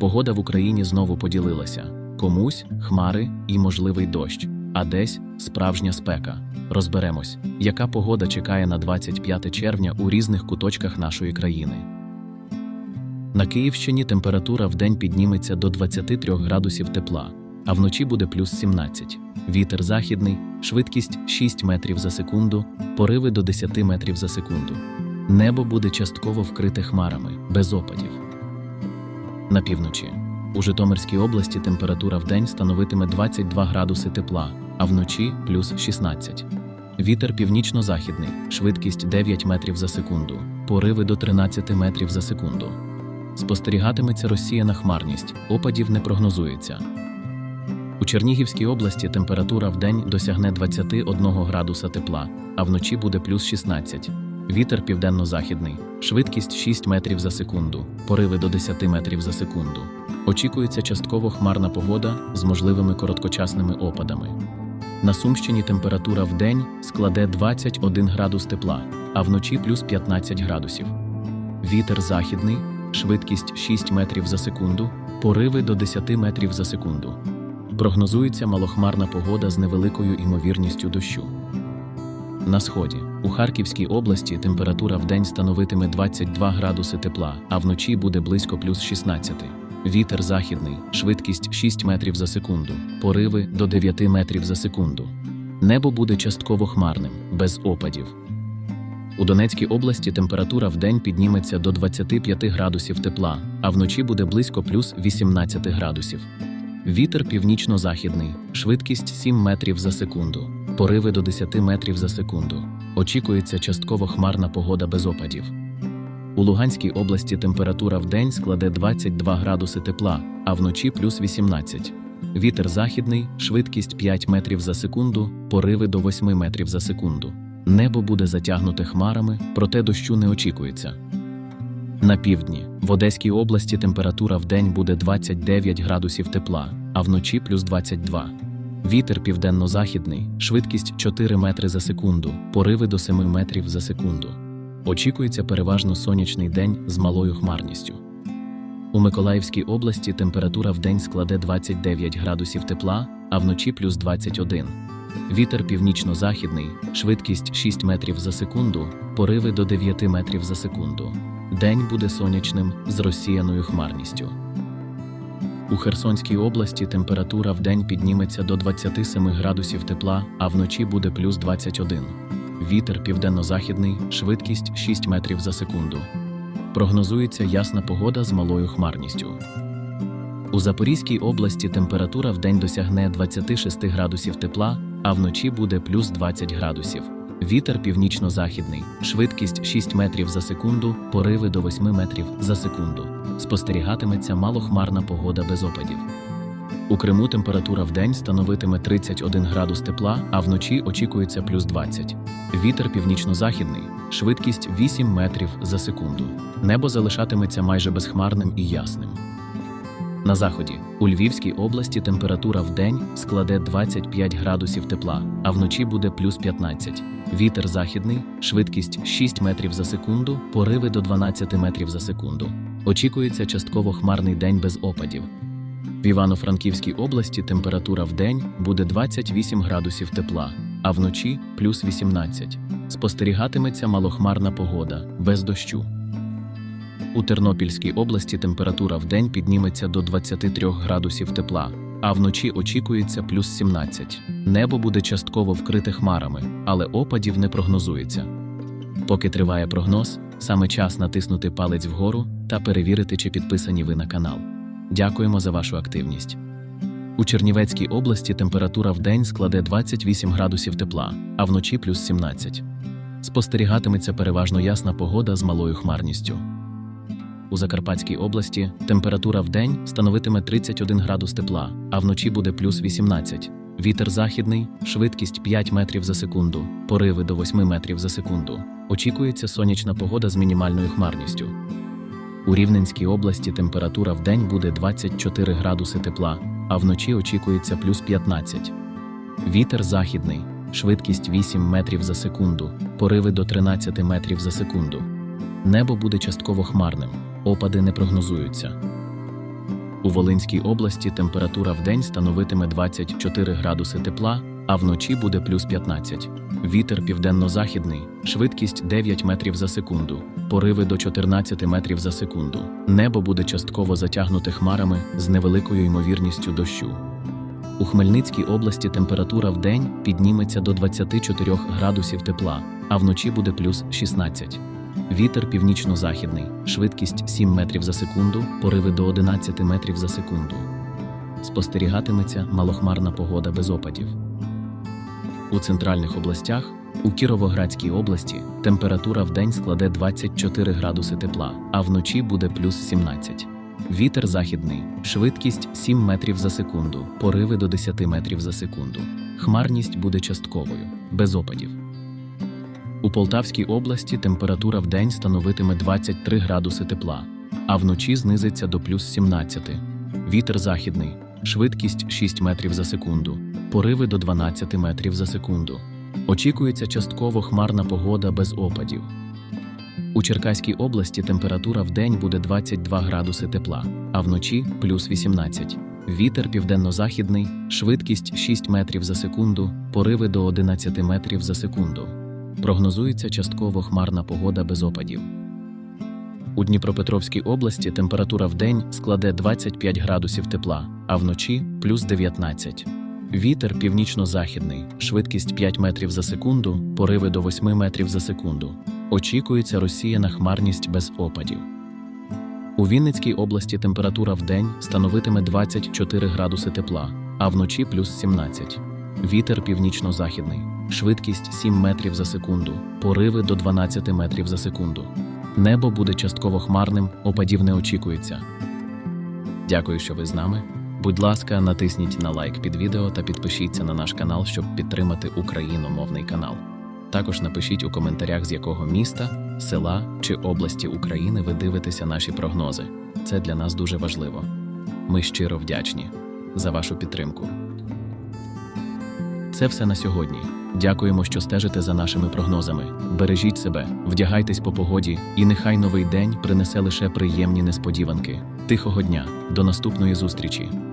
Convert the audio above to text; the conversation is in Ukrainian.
Погода в Україні знову поділилася: комусь хмари і можливий дощ, а десь справжня спека. Розберемось, яка погода чекає на 25 червня у різних куточках нашої країни. На Київщині температура вдень підніметься до 23 градусів тепла, а вночі буде плюс 17. Вітер західний, швидкість 6 метрів за секунду, пориви до 10 метрів за секунду. Небо буде частково вкрите хмарами, без опадів. На півночі. У Житомирській області температура вдень становитиме 22 градуси тепла, а вночі плюс 16. Вітер північно-західний, швидкість 9 метрів за секунду, пориви до 13 метрів за секунду. Спостерігатиметься розсіяна хмарність, опадів не прогнозується. У Чернігівській області температура вдень досягне 21 градуса тепла, а вночі буде плюс 16. Вітер південно-західний, швидкість 6 метрів за секунду, пориви до 10 метрів за секунду. Очікується частково хмарна погода з можливими короткочасними опадами. На Сумщині температура вдень складе 21 градус тепла, а вночі плюс 15 градусів. Вітер західний, швидкість 6 метрів за секунду, пориви до 10 метрів за секунду. Прогнозується малохмарна погода з невеликою імовірністю дощу. На сході у Харківській області температура вдень становитиме 22 градуси тепла, а вночі буде близько плюс 16. Вітер західний, швидкість 6 метрів за секунду, пориви до 9 метрів за секунду. Небо буде частково хмарним, без опадів. У Донецькій області температура вдень підніметься до 25 градусів тепла, а вночі буде близько плюс 18 градусів. Вітер північно-західний, швидкість 7 метрів за секунду, пориви до 10 метрів за секунду. Очікується частково хмарна погода без опадів. У Луганській області температура вдень складе 22 градуси тепла, а вночі плюс 18. Вітер західний, швидкість 5 метрів за секунду, пориви до 8 метрів за секунду. Небо буде затягнуте хмарами, проте дощу не очікується. На півдні в Одеській області температура вдень буде 29 градусів тепла, а вночі плюс 22. Вітер південно-західний, швидкість 4 метри за секунду, пориви до 7 метрів за секунду. Очікується переважно сонячний день з малою хмарністю. У Миколаївській області температура вдень складе 29 градусів тепла, а вночі плюс 21. Вітер північно-західний, швидкість 6 метрів за секунду, пориви до 9 метрів за секунду. День буде сонячним з розсіяною хмарністю. У Херсонській області температура вдень підніметься до 27 градусів тепла, а вночі буде плюс 21. Вітер південно-західний, швидкість 6 метрів за секунду. Прогнозується ясна погода з малою хмарністю. У Запорізькій області температура вдень досягне 26 градусів тепла, а вночі буде плюс 20 градусів. Вітер північно-західний, швидкість 6 метрів за секунду, пориви до 8 метрів за секунду. Спостерігатиметься малохмарна погода без опадів. У Криму температура вдень становитиме 31 градус тепла, а вночі очікується плюс 20. Вітер північно-західний, швидкість 8 метрів за секунду. Небо залишатиметься майже безхмарним і ясним. На заході у Львівській області температура вдень складе 25 градусів тепла, а вночі буде плюс 15. Вітер західний, швидкість 6 метрів за секунду, пориви до 12 метрів за секунду. Очікується частково хмарний день без опадів. В Івано-Франківській області температура вдень буде 28 градусів тепла, а вночі плюс 18. Спостерігатиметься малохмарна погода без дощу. У Тернопільській області температура вдень підніметься до 23 градусів тепла, а вночі очікується плюс 17. Небо буде частково вкрите хмарами, але опадів не прогнозується. Поки триває прогноз, саме час натиснути палець вгору та перевірити, чи підписані ви на канал. Дякуємо за вашу активність. У Чернівецькій області температура вдень складе 28 градусів тепла, а вночі плюс 17. Спостерігатиметься переважно ясна погода з малою хмарністю. У Закарпатській області температура вдень становитиме 31 градус тепла, а вночі буде плюс 18. Вітер західний, швидкість 5 метрів за секунду, пориви до 8 метрів за секунду. Очікується сонячна погода з мінімальною хмарністю. У Рівненській області температура вдень буде 24 градуси тепла, а вночі очікується плюс 15. Вітер західний, швидкість 8 метрів за секунду, пориви до 13 метрів за секунду. Небо буде частково хмарним, опади не прогнозуються. У Волинській області температура вдень становитиме 24 градуси тепла, а вночі буде плюс 15. Вітер південно-західний, швидкість 9 метрів за секунду, пориви до 14 метрів за секунду. Небо буде частково затягнуте хмарами з невеликою ймовірністю дощу. У Хмельницькій області температура вдень підніметься до 24 градусів тепла, а вночі буде плюс 16. Вітер північно-західний, швидкість 7 метрів за секунду, пориви до 11 метрів за секунду. Спостерігатиметься малохмарна погода без опадів. У центральних областях, у Кіровоградській області, температура вдень складе 24 градуси тепла, а вночі буде плюс 17. Вітер західний, швидкість 7 метрів за секунду, пориви до 10 метрів за секунду. Хмарність буде частковою, без опадів. У Полтавській області температура вдень становитиме 23 градуси тепла, а вночі знизиться до плюс 17. Вітер західний, швидкість 6 метрів за секунду, пориви до 12 метрів за секунду. Очікується частково хмарна погода без опадів. У Черкаській області температура вдень буде 22 градуси тепла, а вночі плюс 18. Вітер південно-західний, швидкість 6 метрів за секунду, пориви до 11 метрів за секунду. Прогнозується частково хмарна погода без опадів. У Дніпропетровській області температура вдень складе 25 градусів тепла, а вночі плюс 19. Вітер північно-західний, швидкість 5 метрів за секунду, пориви до 8 метрів за секунду. Очікується розсіяна хмарність без опадів. У Вінницькій області температура вдень становитиме 24 градуси тепла, а вночі плюс 17. Вітер північно-західний, швидкість 7 метрів за секунду, пориви до 12 метрів за секунду. Небо буде частково хмарним, опадів не очікується. Дякую, що ви з нами. Будь ласка, натисніть на лайк під відео та підпишіться на наш канал, щоб підтримати україномовний канал. Також напишіть у коментарях, з якого міста, села чи області України ви дивитеся наші прогнози. Це для нас дуже важливо. Ми щиро вдячні за вашу підтримку. Це все на сьогодні. Дякуємо, що стежите за нашими прогнозами. Бережіть себе, вдягайтесь по погоді, і нехай новий день принесе лише приємні несподіванки. Тихого дня, до наступної зустрічі!